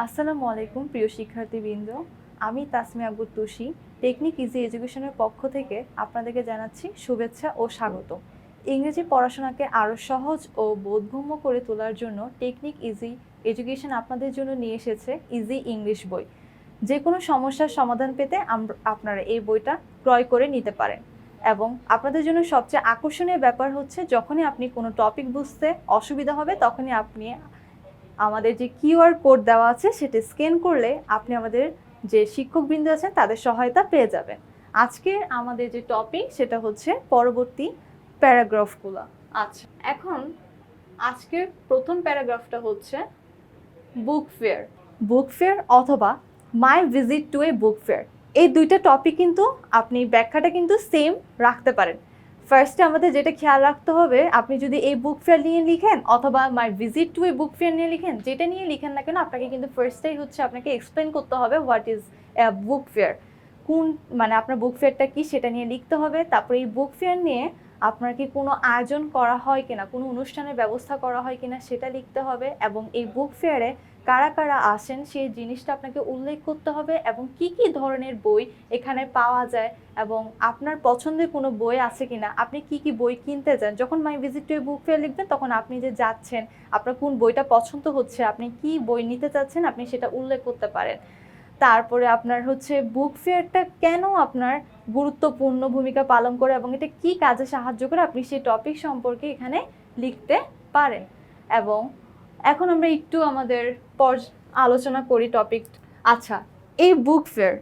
আসসালামু আলাইকুম, প্রিয় শিক্ষার্থীবৃন্দ। আমি তাসমিয়া আব্বুর তুষি টেকনিক ইজি এডুকেশনের পক্ষ থেকে আপনাদেরকে জানাচ্ছি শুভেচ্ছা ও স্বাগত। ইংরেজি পড়াশোনাকে আরও সহজ ও বোধগম্য করে তোলার জন্য টেকনিক ইজি এডুকেশন আপনাদের জন্য নিয়ে এসেছে ইজি ইংলিশ বই। যে কোনো সমস্যার সমাধান পেতে আপনারা এই বইটা ক্রয় করে নিতে পারেন। এবং আপনাদের জন্য সবচেয়ে আকর্ষণীয় ব্যাপার হচ্ছে, যখনই আপনি কোনো টপিক বুঝতে অসুবিধা হবে, তখনই আপনি আমাদের যে কিউআর কোড দেওয়া আছে, সেটা স্ক্যান করলে আপনি আমাদের যে শিক্ষকবৃন্দ আছেন, তাদের সহায়তা পেয়ে যাবেন। আজকে আমাদের যে টপিক সেটা হচ্ছে পরবর্তী প্যারাগ্রাফগুলো। আচ্ছা এখন আজকের প্রথম প্যারাগ্রাফটা হচ্ছে বুক ফেয়ার বুক ফেয়ার অথবা my visit to a book fair এই দুইটা টপিক কিন্তু আপনি ব্যাখ্যাটা কিন্তু সেম রাখতে পারেন। ফার্স্টে আমাদের যেটা খেয়াল রাখতে হবে, আপনি যদি এই বুক ফেয়ার নিয়ে লিখেন অথবা মাই ভিজিট টু এই বুক ফেয়ার নিয়ে লিখেন, যেটা নিয়ে লিখেন না কেন, আপনাকে কিন্তু ফার্স্টেই হচ্ছে আপনাকে এক্সপ্লেন করতে হবে হোয়াট ইজ বুক ফেয়ার কোন মানে আপনার বুক ফেয়ারটা কি সেটা নিয়ে লিখতে হবে। তারপরে এই বুক ফেয়ার নিয়ে আপনার কি কোনো আয়োজন করা হয় কিনা, কোনো অনুষ্ঠানের ব্যবস্থা করা হয় কিনা সেটা লিখতে হবে এবং এই বুক ফেয়ারে কারা কারা আসেন সেই জিনিসটা আপনাকে উল্লেখ করতে হবে এবং কি কি ধরনের বই এখানে পাওয়া যায় এবং আপনার পছন্দের কোনো বই আছে কিনা? আপনি কি কি বই কিনতে চান যখন my visit to book fair লিখবেন, তখন আপনি যে যাচ্ছেন, আপনার কোন বইটা পছন্দ হচ্ছে, আপনি কি বই নিতে চাচ্ছেন, আপনি সেটা উল্লেখ করতে পারেন। তারপরে আপনার হচ্ছে বুক ফেয়ারটা কেন আপনার গুরুত্বপূর্ণ ভূমিকা পালন করে এবং এটা কি কাজে সাহায্য করে, আপনি সেই টপিক সম্পর্কে এখানে লিখতে পারেন। এবং এখন আমরা একটু আমাদের পর আলোচনা করি টপিক আচ্ছা এই বুক ফেয়ার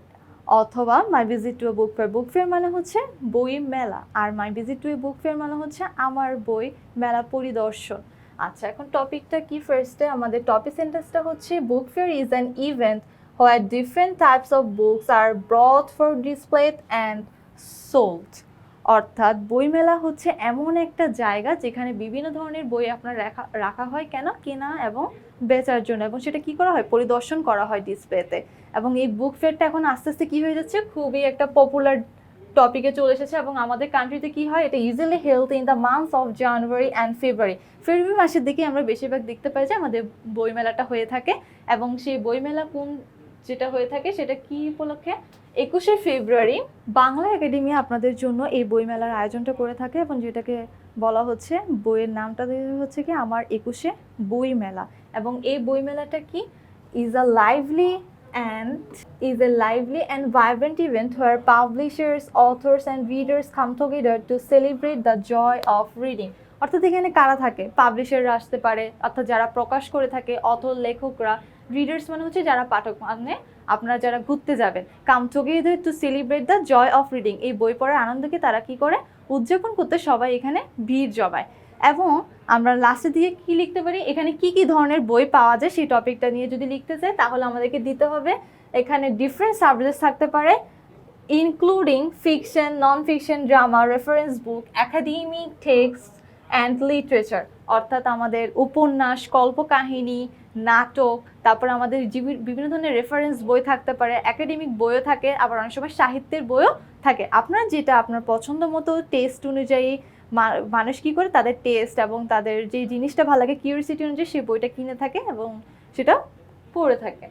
অথবা my visit to a book fair book fair মানে হচ্ছে বই মেলা। আর my visit to a book fair মানে হচ্ছে আমার বই মেলা পরিদর্শন। আচ্ছা এখন টপিকটা কি ফার্স্টে আমাদের টপিক সেন্টেন্সটা হচ্ছে book fair is an event where different types of books are brought for display and sold অর্থাৎ বইমেলা হচ্ছে এমন একটা জায়গা যেখানে বিভিন্ন ধরনের বই আপনার রাখা রাখা হয় কেন? কেনা এবং বেচার জন্য এবং সেটা কি করা হয়? পরিদর্শন করা হয় ডিসপ্লেতে এবং এই বুক ফেয়ারটা এখন আস্তে আস্তে কি হয়ে যাচ্ছে? খুবই একটা পপুলার টপিকে চলে এসেছে এবং আমাদের কান্ট্রিতে কি হয়? এটা easily health in the months of January and February February মাসের দিকে আমরা বেশিরভাগ দেখতে পাই যে আমাদের বইমেলাটা হয়ে থাকে এবং সেই বইমেলা কোন যেটা হয়ে থাকে সেটা কি উপলক্ষে? একুশে ফেব্রুয়ারি বাংলা একাডেমি আপনাদের জন্য এই বইমেলার আয়োজনটা করে থাকে এবং যেটাকে বলা হচ্ছে, বইয়ের নামটা হচ্ছে কি আমার একুশে বই মেলা এবং এই বই মেলাটা কি? Is a lively and is a lively and vibrant event where publishers authors and readers come together to celebrate the joy of reading অর্থাৎ এখানে কারা থাকে? পাবলিশাররা আসতে পারে, অর্থাৎ যারা প্রকাশ করে থাকে অথর লেখকরা। রিডার্স মানে হচ্ছে যারা পাঠক মানে আপনারা যারা ঘুরতে যাবেন come together to celebrate the joy of reading এই বই পড়ার আনন্দকে তারা কি করে? উদযাপন করতে সবাই এখানে ভিড় জমায়। এবং আমরা লাস্টের দিকে কি লিখতে পারি? এখানে কি কি ধরনের বই পাওয়া যায় সেই টপিকটা নিয়ে যদি লিখতে চাই, তাহলে আমাদেরকে দিতে হবে। এখানে ডিফারেন্ট সাবজেক্ট থাকতে পারে including fiction non fiction drama reference book academic text and literature অর্থাৎ আমাদের উপন্যাস, কল্পকাহিনী নাটক, তারপর আমাদের বিভিন্ন ধরনের রেফারেন্স বই থাকতে পারে একাডেমিক বইও থাকে, আবার অনেক সময় সাহিত্যের বইও থাকে। আপনার যেটা আপনার পছন্দ মতো টেস্ট অনুযায়ী মানুষ কি করে তাদের টেস্ট এবং তাদের যে জিনিসটা ভালো লাগে কিউরিসিটি অনুযায়ী সেই বইটা কিনে থাকে এবং সেটা পড়ে থাকে।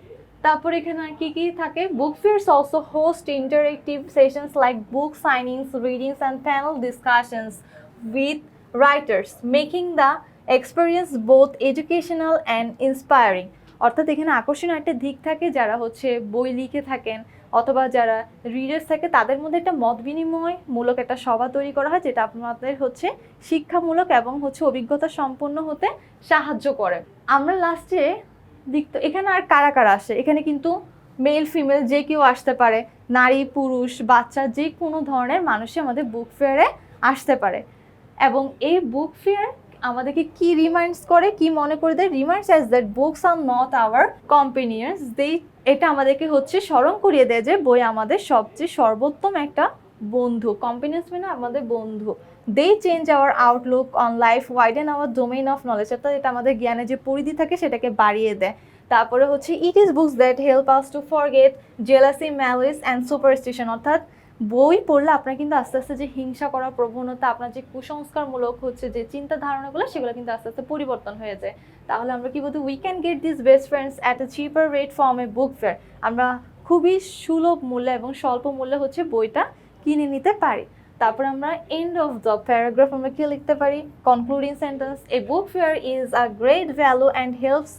তারপর এখানে কি কি থাকে? Book fairs also host interactive sessions like book signings readings and panel discussions with writers making the experience both educational and inspiring অর্থাৎ এখানে আকর্ষণীয় একটা দিক থাকে যারা হচ্ছে বই লিখে থাকেন অথবা যারা রিডার্স থাকে, তাদের মধ্যে একটা মত বিনিময়মূলক একটা সভা তৈরি করা হয়, যেটা আপনাদের হচ্ছে শিক্ষামূলক এবং হচ্ছে অভিজ্ঞতা সম্পন্ন হতে সাহায্য করে। আমরা লাস্টে দিক এখানে আর কারা কারা আসে? এখানে কিন্তু মেল ফিমেল যে কেউ আসতে পারে, নারী, পুরুষ, বাচ্চা, যে কোনো ধরনের মানুষই আমাদের বুক ফেয়ারে আসতে পারে। এবং এই বুক ফেয়ার আমাদেরকে কি রিমাইন্ডস করে, কি মনে করে দেয়? Reminds as that books are not our companions they এটা আমাদেরকে হচ্ছে স্মরণ করিয়ে দেয় যে বই আমাদের সবচেয়ে সর্বোত্তম একটা বন্ধু। কম্পেনিয়ার্স মানে আমাদের বন্ধু। They change our outlook on life widen our domain of knowledge অর্থাৎ এটা আমাদের জ্ঞানের যে পরিধি থাকে সেটাকে বাড়িয়ে দেয়। তারপরে হচ্ছে it is books that help us to forget jealousy malice and superstition অর্থাৎ বই পড়লে আপনার কিন্তু আস্তে আস্তে যে হিংসা করার প্রবণতা আপনার যে কুসংস্কারমূলক হচ্ছে যে চিন্তা ধারণাগুলো সেগুলো কিন্তু আস্তে আস্তে পরিবর্তন হয়ে যায়। তাহলে আমরা কি বলতে we can get this best friends at a cheaper rate form a book fair আমরা খুবই সুলভ মূল্যে এবং স্বল্প মূল্যে হচ্ছে বইটা কিনে নিতে পারি। তারপর আমরা এন্ড অফ দ্য প্যারাগ্রাফ আমরা কি লিখতে পারি? Concluding sentence a book fair is a great value and helps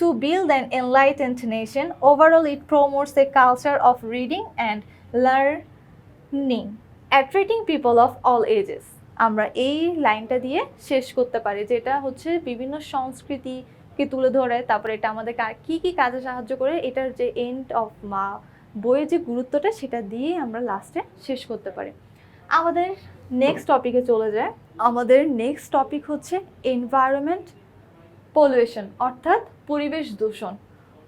to build an enlightened nation. Overall, it promotes a culture of reading and learning, attracting people of all ages. আমরা এই লাইনটা দিয়ে শেষ করতে পারি যেটা হচ্ছে বিভিন্ন সংস্কৃতিকে তুলে ধরে তারপরে এটা আমাদের কা- কি কি কাজে সাহায্য করে এটার যে এন্ড অফ মা বইয়ের যে গুরুত্বটা সেটা দিয়ে আমরা লাস্টে শেষ করতে পারি। আমাদের নেক্সট টপিকে চলে যায়। আমাদের নেক্সট টপিক হচ্ছে এনভায়রনমেন্ট পলিউশন অর্থাৎ পরিবেশ দূষণ।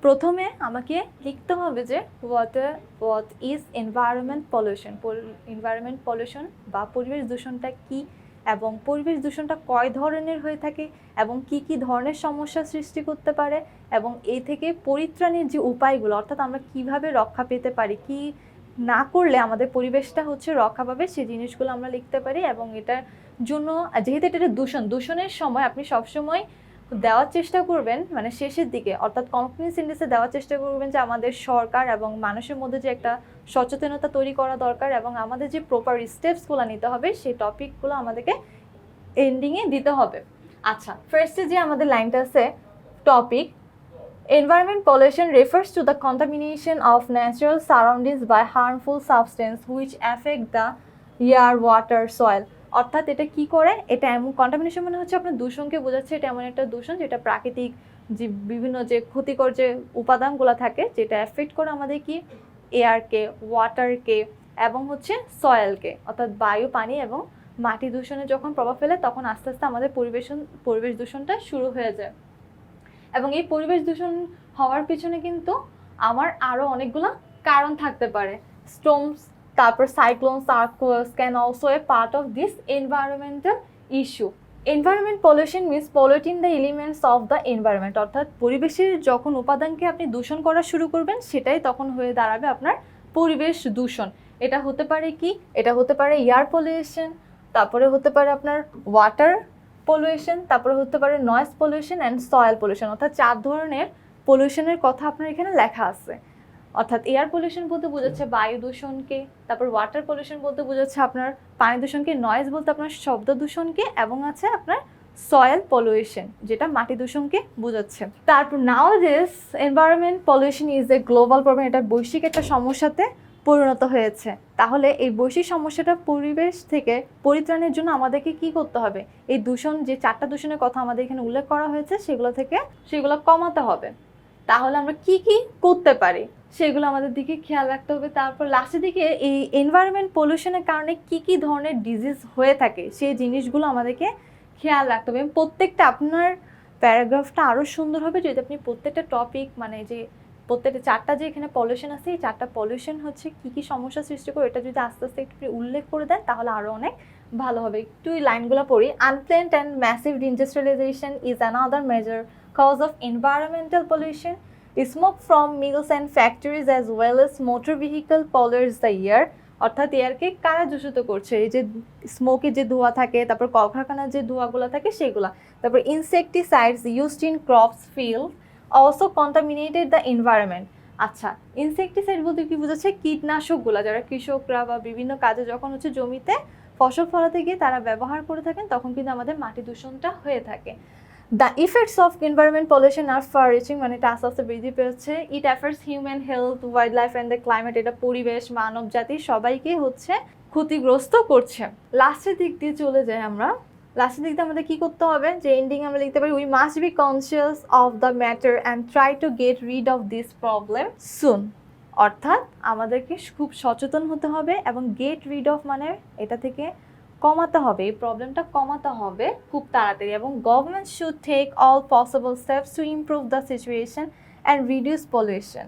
প্রথমে আমাকে লিখতে হবে যে water what is environment pollution environment pollution বা পরিবেশ দূষণটা কি এবং পরিবেশ দূষণটা কয় ধরনের হয়ে থাকে এবং কি কি ধরনের সমস্যা সৃষ্টি করতে পারে এবং এই থেকে পরিত্রাণের যে উপায়গুলো, অর্থাৎ আমরা কীভাবে রক্ষা পেতে পারি, কি না করলে আমাদের পরিবেশটা হচ্ছে রক্ষা পাবে, সেই জিনিসগুলো আমরা লিখতে পারি এবং এটার জন্য, যেহেতু এটা দূষণ, দূষণের সময় আপনি সবসময় দেওয়ার চেষ্টা করবেন মানে শেষের দিকে অর্থাৎ কনফিডেন্স ইন্ডেক্সে দেওয়ার চেষ্টা করবেন যে আমাদের সরকার এবং মানুষের মধ্যে যে একটা সচেতনতা তৈরি করা দরকার এবং আমাদের যে প্রপার স্টেপসগুলো নিতে হবে সেই টপিকগুলো আমাদেরকে এন্ডিংয়ে দিতে হবে আচ্ছা ফার্স্টে যে আমাদের লাইনটা আছে topic Environment pollution refers to the contamination of natural surroundings by harmful substance which affect the air, water, soil. অর্থাৎ এটা কি করে? এটা এমন কন্টামিনেশন মানে হচ্ছে আপনার দূষণকে বোঝাচ্ছে, এটা এমন একটা দূষণ যেটা প্রাকৃতিক যে বিভিন্ন যে ক্ষতিকর যে উপাদানগুলো থাকে, যেটা এফেক্ট করে আমাদের কি? এয়ারকে ওয়াটারকে এবং হচ্ছে সয়েলকে অর্থাৎ বায়ু, পানি এবং মাটি দূষণে যখন প্রভাব ফেলে, তখন আস্তে আস্তে আমাদের পরিবেশন, পরিবেশ দূষণটা শুরু হয়ে যায়। এবং এই পরিবেশ দূষণ হওয়ার পিছনে কিন্তু আমার আরও অনেকগুলো কারণ থাকতে পারে। স্টোমস তারপর cyclones earthquakes can also a part of this environmental issue environment pollution means polluting the elements of the environment অর্থাৎ পরিবেশের যখন উপাদানকে আপনি দূষণ করা শুরু করবেন, সেটাই তখন হয়ে দাঁড়াবে আপনার পরিবেশ দূষণ। এটা হতে পারে কি? এটা হতে পারে এয়ার পলিউশন তারপরে হতে পারে আপনার ওয়াটার পলিউশন তারপরে হতে পারে noise pollution and soil pollution অর্থাৎ চার ধরনের পলিউশনের কথা আপনার এখানে লেখা আছে। অর্থাৎ এয়ার পলিউশন বলতে বোঝাচ্ছে বায়ু দূষণকে তারপর ওয়াটার পলিউশন বলতে বোঝাচ্ছে আপনার পানি দূষণকে নয়েজ বলতে আপনার শব্দ দূষণকে এবং আছে আপনার সয়েল পলিউশন যেটা মাটি দূষণকে বোঝাচ্ছে। তারপর now this environment pollution is a global problem এটা বৈশ্বিক একটা সমস্যাতে পরিণত হয়েছে। তাহলে এই বৈশ্বিক সমস্যাটা পরিবেশ থেকে পরিত্রাণের জন্য আমাদেরকে কি করতে হবে? এই দূষণ যে চারটা দূষণের কথা আমাদের এখানে উল্লেখ করা হয়েছে সেগুলো থেকে সেগুলো কমাতে হবে। তাহলে আমরা কি কি করতে পারি? সেগুলো আমাদের দিকে খেয়াল রাখতে হবে। তারপর লাস্টের দিকে এই এনভায়রনমেন্ট পলিউশনের কারণে কি কি ধরনের ডিজিজ হয়ে থাকে, সেই জিনিসগুলো আমাদেরকে খেয়াল রাখতে হবে। প্রত্যেকটা আপনার প্যারাগ্রাফটা আরও সুন্দর হবে যদি আপনি প্রত্যেকটা টপিক মানে যে প্রত্যেকটা চারটা যে এখানে পলিউশন আছে, এই চারটা পলিউশন হচ্ছে কি কি সমস্যা সৃষ্টি করে, এটা যদি আস্তে আস্তে একটু উল্লেখ করে দেন তাহলে আরও অনেক ভালো হবে। একটু লাইনগুলো পড়ি। Unplanned and massive industrialisation is another major cause of environmental pollution. Smoke from mills and factories as well as motor vehicle pollutes the air. অর্থাৎ এয়ারকে কারা দূষিত করছে? এই যে স্মোকের যে ধোঁয়া থাকে, তারপর কলকারখানার যে ধোঁয়াগুলো থাকে সেগুলা। তারপর insecticides used in crops field also contaminated the environment আচ্ছা ইনসেকটিসাইড বলতে কি বোঝাচ্ছে? কীটনাশকগুলো। যারা কৃষকরা বা বিভিন্ন কাজে যখন হচ্ছে জমিতে ফসল ফলাতে গিয়ে তারা ব্যবহার করে থাকেন, তখন কিন্তু আমাদের মাটি দূষণটা হয়ে থাকে। The effects of environment pollution are far reaching মানে এটা আস্তে আস্তে বৃদ্ধি পেয়েছে it affects human health wild life and the climate এটা পরিবেশ, মানব জাতি সবাইকে হচ্ছে ক্ষতিগ্রস্ত করছে। লাস্টের দিক দিয়ে চলে যাই আমরা। লাস্টের দিক দিয়ে আমাদের কী করতে হবে? যে এন্ডিং আমরা লিখতে পারি we must be conscious of the matter and try to get rid of this problem soon অর্থাৎ আমাদেরকে খুব সচেতন হতে হবে এবং গেট রিড অফ মানে এটা থেকে কমাতে হবে, এই প্রবলেমটা কমাতে হবে খুব তাড়াতাড়ি এবং government should take all possible steps to improve the situation and reduce pollution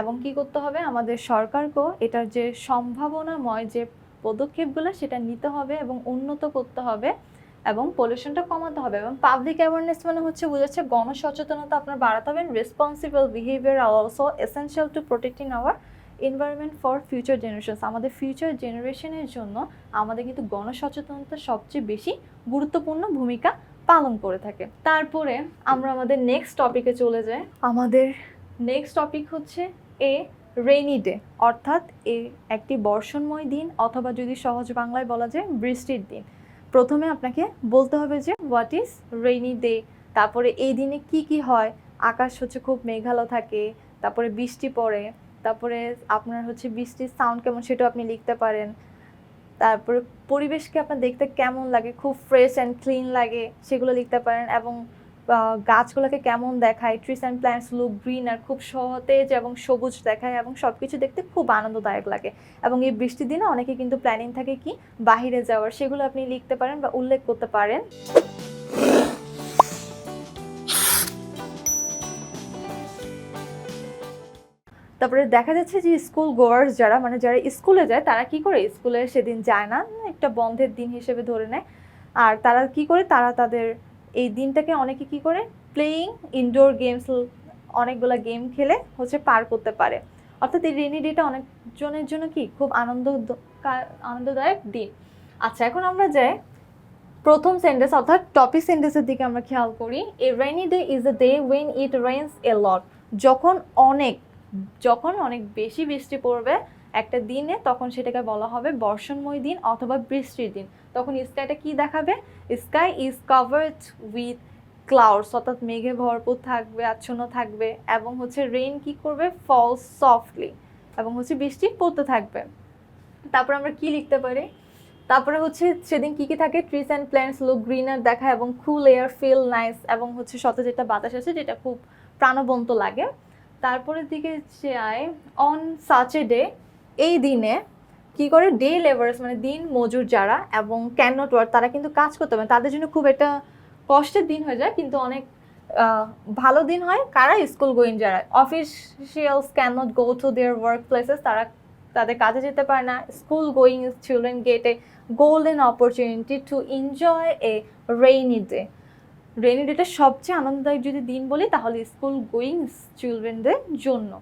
এবং কি করতে হবে? আমাদের সরকারকেও এটার যে সম্ভাবনাময় যে পদক্ষেপগুলো, সেটা নিতে হবে এবং উন্নত করতে হবে এবং পলিউশনটা কমাতে হবে এবং পাবলিক অ্যাওয়ারনেস মানে হচ্ছে বোঝাচ্ছে গণসচেতনতা আপনার বাড়াতে হবে responsible behaviour are also essential to protecting our environment for future generations আমাদের ফিউচার জেনারেশনের জন্য আমাদের কিন্তু গণসচেতনতা সবচেয়ে বেশি গুরুত্বপূর্ণ ভূমিকা পালন করে থাকে। তারপরে আমরা আমাদের নেক্সট টপিকে চলে যাই। আমাদের নেক্সট টপিক হচ্ছে এ রেইনি ডে অর্থাৎ এ একটি বর্ষণময় দিন অথবা যদি সহজ বাংলায় বলা যায় বৃষ্টির দিন। প্রথমে আপনাকে বলতে হবে যে হোয়াট ইজ রেইনি ডে তারপরে এই দিনে কি কি হয়? আকাশ হচ্ছে খুব মেঘালো থাকে, তারপরে বৃষ্টি পড়ে তারপরে আপনার হচ্ছে বৃষ্টির সাউন্ড কেমন সেটাও আপনি লিখতে পারেন। তারপরে পরিবেশকে আপনার দেখতে কেমন লাগে, খুব ফ্রেশ অ্যান্ড ক্লিন লাগে, সেগুলো লিখতে পারেন এবং গাছগুলোকে কেমন দেখায় trees and plants look green আর খুব সতেজ এবং সবুজ দেখায় এবং সব কিছু দেখতে খুব আনন্দদায়ক লাগে। এবং এই বৃষ্টির দিনে অনেকে কিন্তু প্ল্যানিং থাকে কি, বাহিরে যাওয়ার, সেগুলো আপনি লিখতে পারেন বা উল্লেখ করতে পারেন। তারপরে দেখা যাচ্ছে যে স্কুল গোয়ার্স যারা মানে যারা স্কুলে যায়, তারা কি করে? স্কুলে সেদিন যায় না, একটা বন্ধের দিন হিসেবে ধরে নেয়। আর তারা কি করে? তারা তাদের এই দিনটাকে অনেকে কি করে? প্লেয়িং ইনডোর গেমস অনেকগুলো গেম খেলে হচ্ছে পার করতে পারে। অর্থাৎ এই রেনি ডেটা অনেকজনের জন্য কি? খুব আনন্দ আনন্দদায়ক দিন। আচ্ছা এখন আমরা যাই প্রথম সেন্টেন্স অর্থাৎ টপিক সেন্টেন্সের দিকে আমরা খেয়াল করি। A rainy day is a day when it rains a lot যখন অনেক যখন অনেক বেশি বৃষ্টি পড়বে একটা দিনে, তখন সেটাকে বলা হবে বর্ষণময় দিন অথবা বৃষ্টির দিন। তখন স্কাইটা কি দেখাবে? Sky is covered with clouds অর্থাৎ মেঘে ভরপুর থাকবে, আচ্ছন্ন থাকবে এবং হচ্ছে রেইন কি করবে? ফল সফটলি এবং হচ্ছে বৃষ্টি পড়তে থাকবে। তারপর আমরা কি লিখতে পারি? তারপরে হচ্ছে সেদিন কি কি থাকে? Trees and plants look greener দেখায় এবং কুল এয়ার ফিল নাইস এবং হচ্ছে সতেজ একটা বাতাস আছে যেটা খুব প্রাণবন্ত লাগে। তারপরের দিকে যায় অন ডে এই দিনে কি করে? ডে লেবার্স মানে দিন মজুর যারা এবং ক্যান নট ওয়ার্ক তারা কিন্তু কাজ করতে পারে। তাদের জন্য খুব একটা কষ্টের দিন হয়ে যায়, কিন্তু অনেক ভালো দিন হয়। কারা স্কুল গোয়িং যারা? Officials can not go to their work places তারা তাদের কাজে যেতে পারে না। School going children get a golden opportunity to enjoy a rainy day rainy data সবচেয়ে আনন্দদায়ক যদি দিন বলি, তাহলে স্কুল গোয়িং চিলড্রেনদের জন্য।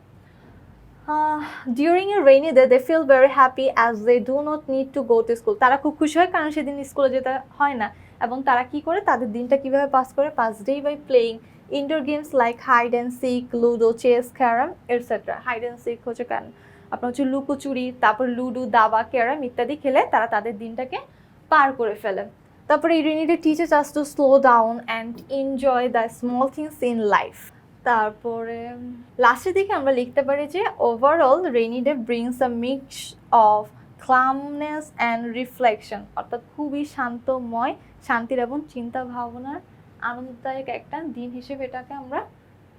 During a rainy day they feel very happy as they do not need to go to school তারা খুব খুশি হয় কারণ সেদিন স্কুলে যেতে হয় না। এবং তারা কি করে? তাদের দিনটা কীভাবে পাস করে? Pass day by playing indoor games like hide and seek ludo chess carrom etcetera hide and seek হচ্ছে কেন? আপনার হচ্ছে লুকোচুরি, তারপর লুডো দাবা ক্যারাম ইত্যাদি খেলে তারা তাদের দিনটাকে পার করে ফেলে। তারপরে unity teachers us to slow down and enjoy the small things in life তারপরে লাস্টের দিকে আমরা লিখতে পারি যে overall rainy day brings a mix of calmness and reflection অর্থাৎ খুবই শান্তময়, শান্তির এবং চিন্তা ভাবনার আনন্দদায়ক একটা দিন হিসেবে এটাকে আমরা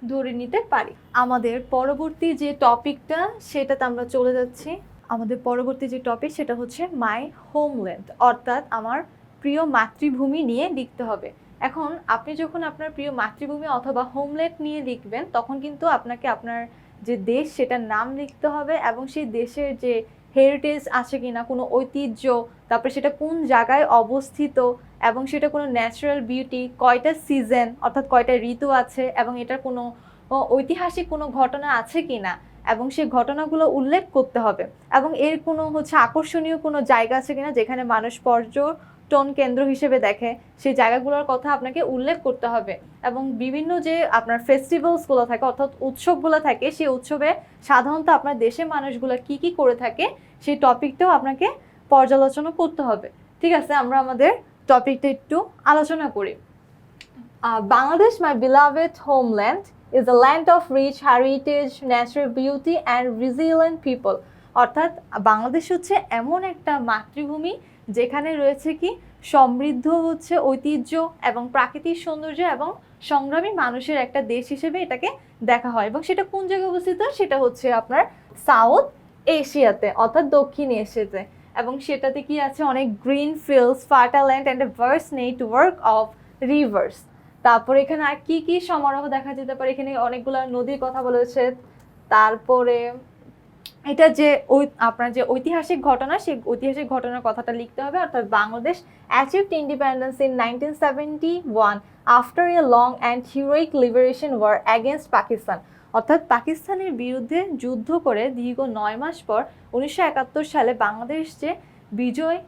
ধরে নিতে পারি। আমাদের পরবর্তী যে টপিকটা, সেটাতে আমরা চলে যাচ্ছি। আমাদের পরবর্তী যে টপিক, সেটা হচ্ছে মাই হোমল্যান্ড অর্থাৎ আমার প্রিয় মাতৃভূমি নিয়ে লিখতে হবে। এখন আপনি যখন আপনার প্রিয় মাতৃভূমি অথবা হোমল্যান্ড নিয়ে লিখবেন, তখন কিন্তু আপনাকে আপনার যে দেশ সেটার নাম লিখতে হবে এবং সেই দেশের যে হেরিটেজ আছে কিনা, কোনো ঐতিহ্য, তারপরে সেটা কোন জায়গায় অবস্থিত এবং সেটা কোনো ন্যাচারাল বিউটি কয়টা সিজন অর্থাৎ কয়টা ঋতু আছে এবং এটার কোনো ঐতিহাসিক কোনো ঘটনা আছে কি না এবং সেই ঘটনাগুলো উল্লেখ করতে হবে এবং এর কোনো হচ্ছে আকর্ষণীয় কোনো জায়গা আছে কিনা যেখানে মানুষ পর্যটন কেন্দ্র হিসেবে দেখে সেই জায়গাগুলোর কথা আপনাকে উল্লেখ করতে হবে। এবং বিভিন্ন যে আপনার ফেস্টিভ্যালসগুলো থাকে অর্থাৎ উৎসবগুলো থাকে সেই উৎসবে সাধারণত আপনার দেশের মানুষগুলো কি কি করে থাকে সেই টপিকটাও আপনাকে পর্যালোচনা করতে হবে। ঠিক আছে আমরা আমাদের টপিকটা একটু আলোচনা করি। বাংলাদেশ মাই beloved homeland, is a land of rich heritage, natural beauty and resilient people. অর্থাৎ বাংলাদেশ হচ্ছে এমন একটা মাতৃভূমি যেখানে রয়েছে কি, সমৃদ্ধ হচ্ছে ঐতিহ্য এবং প্রাকৃতিক সৌন্দর্য এবং সংগ্রামী মানুষের একটা দেশ হিসেবে এটাকে দেখা হয়। এবং সেটা কোন জায়গায় অবস্থিত? সেটা হচ্ছে আপনার সাউথ এশিয়াতে, অর্থাৎ দক্ষিণ এশিয়াতে। এবং সেটাতে কি আছে? অনেক green fields fertile land and verse network of rivers তারপরে এখানে আর কি কি সমারোহ দেখা যেতে পারে? এখানে অনেকগুলো নদীর কথা বলেছে তারপরে এটা যে ওই, আপনার যে ঐতিহাসিক ঘটনা, সেই ঐতিহাসিক ঘটনার কথাটা লিখতে হবে। অর্থাৎ Bangladesh achieved independence in nineteen seventy one after a long and heroic liberation war against Pakistan অর্থাৎ পাকিস্তানের বিরুদ্ধে যুদ্ধ করে দীর্ঘ নয় মাস পর উনিশশো একাত্তর সালে বাংলাদেশ যে বিজয়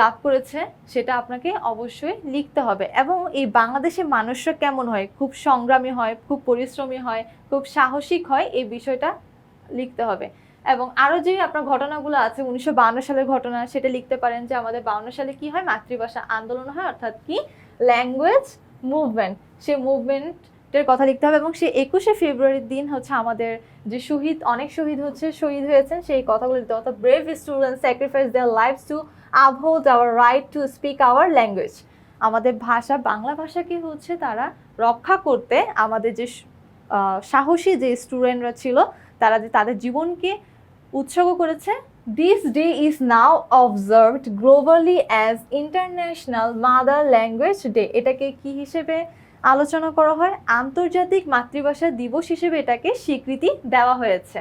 লাভ করেছে, সেটা আপনাকে অবশ্যই লিখতে হবে। এবং এই বাংলাদেশের মানুষরা কেমন হয়? খুব সংগ্রামী হয়, খুব পরিশ্রমী হয়, খুব সাহসিক হয়, এই বিষয়টা লিখতে হবে। এবং আরও যে আপনার ঘটনাগুলো আছে, উনিশশো সালের ঘটনা, সেটা লিখতে পারেন যে আমাদের বাউন্ন সালে কি হয়? মাতৃভাষা আন্দোলন হয়, অর্থাৎ কি? ল্যাঙ্গুয়েজ মুভমেন্ট সে মুভমেন্টের কথা লিখতে হবে এবং সে একুশে ফেব্রুয়ারির দিন হচ্ছে আমাদের যে শহীদ, অনেক শহীদ হচ্ছে, শহীদ হয়েছেন, সেই কথাগুলো লিখতে অর্থাৎ brave student sacrifice their life to uphold our right to speak our language আমাদের ভাষা, বাংলা ভাষাকে হচ্ছে তারা রক্ষা করতে আমাদের যে সাহসী যে স্টুডেন্টরা ছিল, তারা যে তাদের জীবনকে উৎসর্গ করেছে। This day is now observed globally as international mother language day এটাকে কি হিসেবে আলোচনা করা হয়? আন্তর্জাতিক মাতৃভাষা দিবস হিসেবে এটাকে স্বীকৃতি দেওয়া হয়েছে।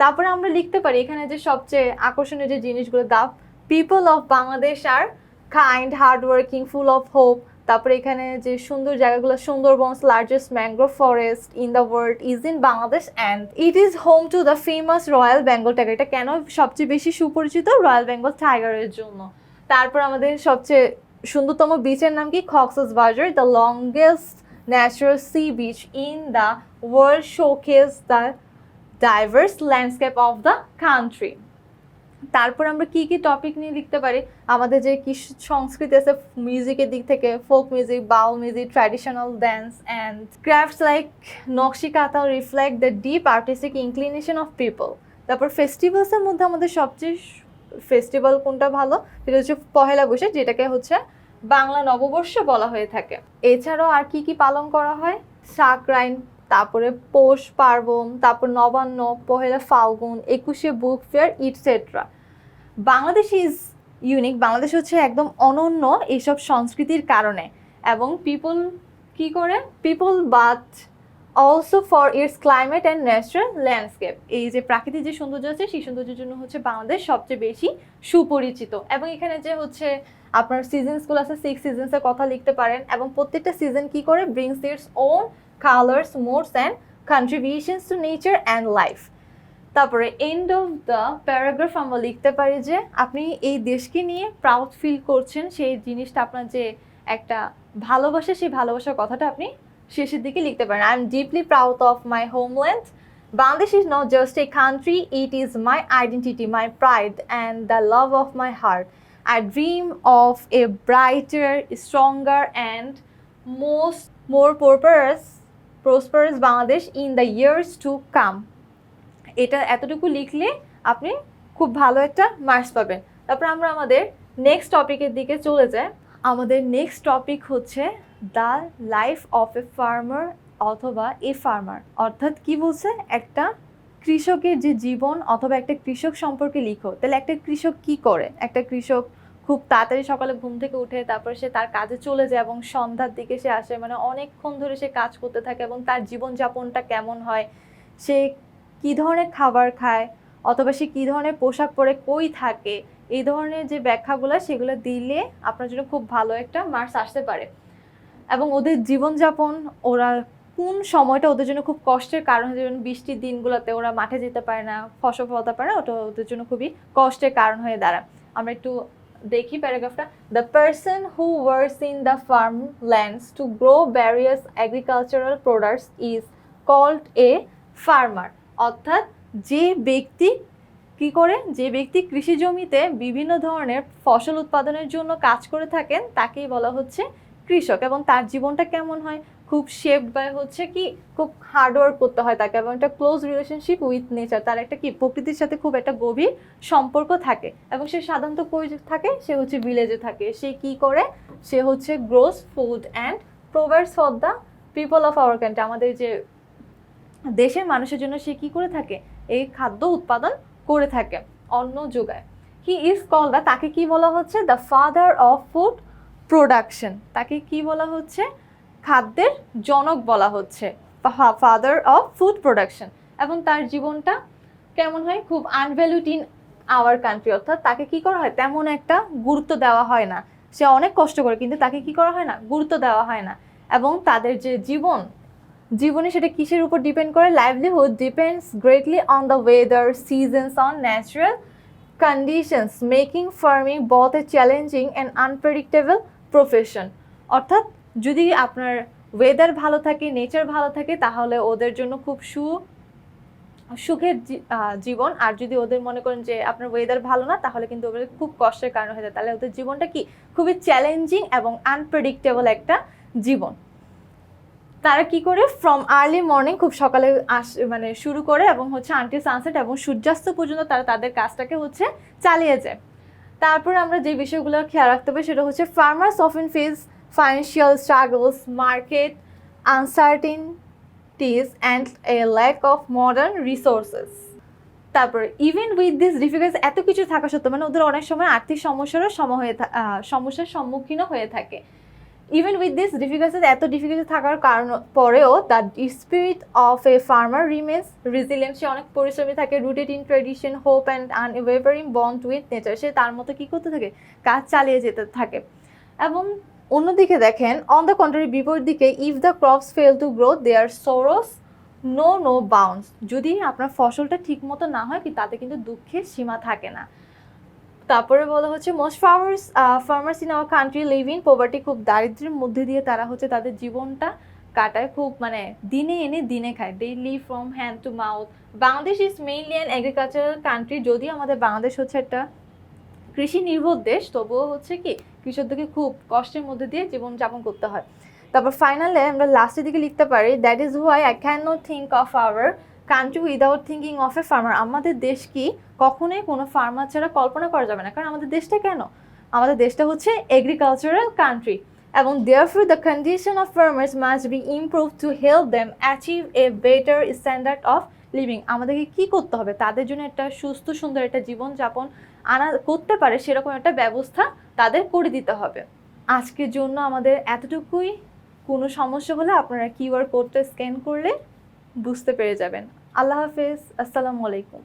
তারপরে আমরা লিখতে পারি, এখানে যে সবচেয়ে আকর্ষণীয় যে জিনিসগুলো the people of Bangladesh are kind hard working full of hope তারপরে এখানে যে সুন্দর জায়গাগুলো Sundarbans largest mangrove forest in the world is in Bangladesh and it is home to the famous royal Bengal tiger এটা কেন সবচেয়ে বেশি সুপরিচিত রয়্যাল বেঙ্গল টাইগারের জন্য? তারপর আমাদের সবচেয়ে সুন্দরতম বিচের নাম কি? Cox's Bazar the longest natural sea beach in the world showcase the diverse landscape of the country তারপর আমরা কি কি টপিক নিয়ে লিখতে পারি? আমাদের যে কি সংস্কৃতি আছে মিউজিকের দিক থেকে folk music Baul music traditional dance and crafts like nakshi kantha reflect the deep artistic inclination of people তারপর ফেস্টিভ্যালসের মধ্যে আমাদের সবচেয়ে ফেস্টিভ্যাল কোনটা ভালো? সেটা হচ্ছে পহেলা বৈশাখ, যেটাকে হচ্ছে বাংলা নববর্ষ বলা হয়ে থাকে। এছাড়াও আর কি কি পালন করা হয়? সাকরাইন তারপরে পৌষ পার্বণ, তারপর Nabanna, Pohela Falgun, Ekushey book fair etcetera Bangladesh is unique Bangladesh হচ্ছে একদম অনন্য এইসব সংস্কৃতির কারণে। এবং পিপল কি করে? People but also for its climate and natural landscape এই যে প্রাকৃতিক যে সৌন্দর্য আছে, সেই সৌন্দর্যের জন্য হচ্ছে বাংলাদেশ সবচেয়ে বেশি সুপরিচিত। এবং এখানে যে হচ্ছে আপনার সিজনসগুলো আছে সিক্স সিজনসের কথা লিখতে পারেন। এবং প্রত্যেকটা সিজন কি করে? Brings its own colours moods and contributions to nature and life তারপরে এন্ড অফ দ্য প্যারাগ্রাফ আমরা লিখতে পারি যে আপনি এই দেশকে নিয়ে প্রাউড ফিল করছেন, সেই জিনিসটা আপনার যে একটা ভালোবাসা, সেই ভালোবাসার কথাটা আপনি শেষের দিকে লিখতে পারেন। I am deeply proud of my homeland Bangladesh is not just a country it is my identity my pride and the love of my heart I dream of a brighter stronger and most more purpose prosperous Bangladesh in the years to come এটা এতটুকু লিখলে আপনি খুব ভালো একটা marks পাবেন। তারপর আমরা আমাদের নেক্সট টপিকের দিকে চলে যাই। আমাদের নেক্সট টপিক হচ্ছে the life of a farmer অথবা এ ফার্মার অর্থাৎ কি বলছে? একটা কৃষকের যে জীবন অথবা একটা কৃষক সম্পর্কে লিখো। তাহলে একটা কৃষক কি করে? একটা কৃষক খুব তাড়াতাড়ি সকালে ঘুম থেকে উঠে তারপর সে তার কাজে চলে যায় এবং সন্ধ্যার দিকে সে আসে। মানে অনেকক্ষণ ধরে সে কাজ করতে থাকে এবং তার জীবনযাপনটা কেমন হয়, সে কী ধরনের খাবার খায়, অথবা সে কী ধরনের পোশাক পরে কই থাকে, এই ধরনের যে ব্যাখ্যাগুলো সেগুলো দিলে আপনার জন্য খুব ভালো একটা মার্কস আসতে পারে। এবং ওদের জীবনযাপন, ওরা কোন সময়টা ওদের জন্য খুব কষ্টের কারণ হয়ে যেমন বৃষ্টির দিনগুলোতে ওরা মাঠে যেতে পারে না, ফসল ফলাতে পারে না, ওটা ওদের জন্য খুবই কষ্টের কারণ হয়ে দাঁড়ায়। আমরা একটু দেখি প্যারাগ্রাফটা the person who works in the farm lands to grow various agricultural products is called a farmer অর্থাৎ যে ব্যক্তি কি করে? যে ব্যক্তি কৃষি জমিতে বিভিন্ন ধরনের ফসল উৎপাদনের জন্য কাজ করে থাকেন, তাকেই বলা হচ্ছে কৃষক এবং তার জীবনটা কেমন হয়? খুব শেপড বাই হচ্ছে কি খুব হার্ডওয়ার্ক করতে হয় তাকে এবং একটা ক্লোজ রিলেশনশিপ উইথ নেচার তার একটা কি প্রকৃতির সাথে খুব একটা গভীর সম্পর্ক থাকে এবং সে সাধারণত কই থাকে? সে হচ্ছে ভিলেজে থাকে। সে কি করে? সে হচ্ছে grows food and provides for the people of our country আমাদের যে দেশের মানুষের জন্য সে কি করে থাকে? এই খাদ্য উৎপাদন করে থাকে অন্ন যোগায়। হি ইজ কল দ্য তাকে কি বলা হচ্ছে? The father of food production তাকে কি বলা হচ্ছে? খাদ্যের জনক বলা হচ্ছে ফাদার অফ ফুড প্রোডাকশন এবং তার জীবনটা কেমন হয়? খুব আনভ্যালুড ইন আওয়ার কান্ট্রি অর্থাৎ তাকে কি করা হয়? তেমন একটা গুরুত্ব দেওয়া হয় না। সে অনেক কষ্ট করে, কিন্তু তাকে কি করা হয় না? গুরুত্ব দেওয়া হয় না। এবং তাদের যে জীবন, জীবনে সেটা কিসের উপর ডিপেন্ড করে? Livelihood depends greatly on the weather seasons on natural conditions making farming both a challenging and unpredictable profession অর্থাৎ যদি আপনার ওয়েদার ভালো থাকে নেচার ভালো থাকে, তাহলে ওদের জন্য খুব সু, সুখের জীবন। আর যদি ওদের মনে করেন যে আপনার ওয়েদার ভালো না, তাহলে কিন্তু ওদের খুব কষ্টের কারণ হয়ে যায়। তাহলে ওদের জীবনটা কি? খুবই চ্যালেঞ্জিং এবং আনপ্রেডিক্টেবল একটা জীবন। তারা কি করে? ফ্রম আর্লি মর্নিং খুব সকালে আস মানে শুরু করে এবং হচ্ছে আনটি সানসেট এবং সূর্যাস্ত পর্যন্ত তারা তাদের কাজটাকে হচ্ছে চালিয়ে যায়। তারপর আমরা যে বিষয়গুলো খেয়াল রাখতে হবে, সেটা হচ্ছে farmers often face financial struggles market uncertainties and a lack of modern resources তারপরে ইভেন উইথ দিস ডিফিকাল্ট এত কিছু থাকা সত্ত্বেও মানে ওদের অনেক সময় আর্থিক সমস্যারও সম হয়ে সমস্যার সম্মুখীনও হয়ে থাকে। ইভেন উইথ দিস ডিফিকাল্টিস এত ডিফিকাল্টি থাকার কারণ পরেও the spirit of a farmer remains resilient সে অনেক পরিশ্রমী থাকে rooted in tradition hope and unwavering bond with nature সে তার মতো কী করতে থাকে? কাজ চালিয়ে যেতে থাকে। এবং অন্যদিকে দেখেন অন দ্য কন্ট্রারি বিপরীত দিকে if the crops fail to grow their sorrows know no bounds যদি আপনার ফসলটা ঠিক মতো না হয়, কি তাতে কিন্তু দুঃখের সীমা থাকে না। তারপরে বলা হচ্ছে most farmers farmers in our country live in poverty খুব দারিদ্র্যের মধ্যে দিয়ে তারা হচ্ছে তাদের জীবনটা কাটায়। খুব মানে দিনে এনে দিনে খায়। They live from hand to mouth Bangladesh is mainly an agricultural country যদিও আমাদের বাংলাদেশ হচ্ছে একটা কৃষি নির্ভর দেশ, তবুও হচ্ছে কি কৃষকদেরকে খুব কষ্টের মধ্যে দিয়ে জীবনযাপন করতে হয়। তারপর ফাইনালে আমরা লাস্টের দিকে লিখতে পারি that is why I can not think of our country without thinking of a farmer আমাদের দেশ কি কখনোই কোনো ফার্মার ছাড়া কল্পনা করা যাবে না। কারণ আমাদের দেশটা কেন? আমাদের দেশটা হচ্ছে এগ্রিকালচারাল কান্ট্রি এবং therefore the condition of farmers must be improve to help them achieve a better standard of living আমাদেরকে কি করতে হবে? তাদের জন্য একটা সুস্থ, সুন্দর একটা জীবনযাপন আনা, করতে পারে সেরকম একটা ব্যবস্থা তাদের করে দিতে হবে। আজকের জন্য আমাদের এতটুকুই। কোনো সমস্যা হলে আপনারা কিউআর কোডটা স্ক্যান করলে বুঝতে পেরে যাবেন। আল্লাহ হাফেজ, আসসালামু আলাইকুম।